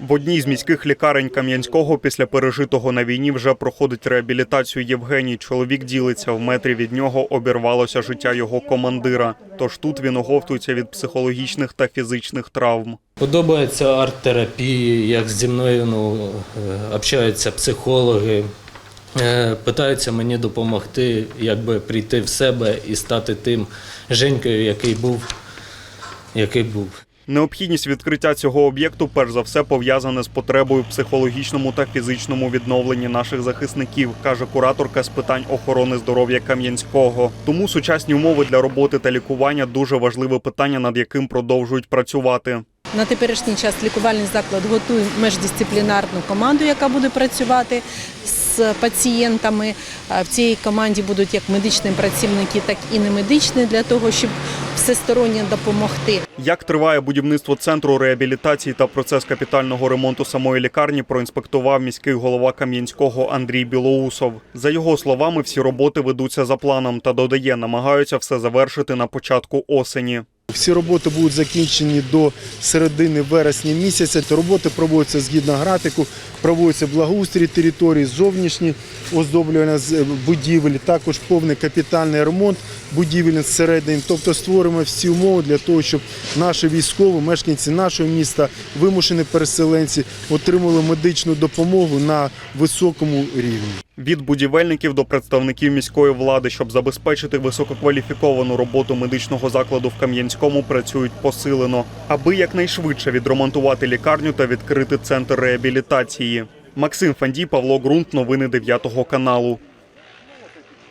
В одній з міських лікарень Кам'янського після пережитого на війні вже проходить реабілітацію Євгеній. Чоловік ділиться в метрі від нього обірвалося життя його командира. Тож тут він оговтується від психологічних та фізичних травм. Подобається арт-терапія, як зі мною ну, е, общаються психологи, е, питаються мені допомогти, якби прийти в себе і стати тим Женькою, який був, який був. Необхідність відкриття цього об'єкту перш за все пов'язана з потребою в психологічному та фізичному відновленні наших захисників, каже кураторка з питань охорони здоров'я Кам'янського. Тому сучасні умови для роботи та лікування дуже важливе питання, над яким продовжують працювати. На теперішній час лікувальний заклад готує междисциплінарну команду, яка буде працювати з пацієнтами. В цій команді будуть як медичні працівники, так і немедичні для того, щоб всесторонньо допомогти. Як триває будівництво центру реабілітації та процес капітального ремонту самої лікарні, проінспектував міський голова Кам'янського Андрій Білоусов. За його словами, всі роботи ведуться за планом та додає, намагаються все завершити на початку осені. Всі роботи будуть закінчені до середини вересня місяця. Роботи проводяться згідно графіку, проводиться благоустрій території, зовнішні оздоблювання будівель, також повний капітальний ремонт будівель зсередини. Тобто створимо всі умови для того, щоб наші військові, мешканці нашого міста, вимушені переселенці отримали медичну допомогу на високому рівні. Від будівельників до представників міської влади, щоб забезпечити висококваліфіковану роботу медичного закладу в Кам'янському, працюють посилено, аби якнайшвидше відремонтувати лікарню та відкрити центр реабілітації. Максим Фандій, Павло Ґрунт, новини 9 каналу.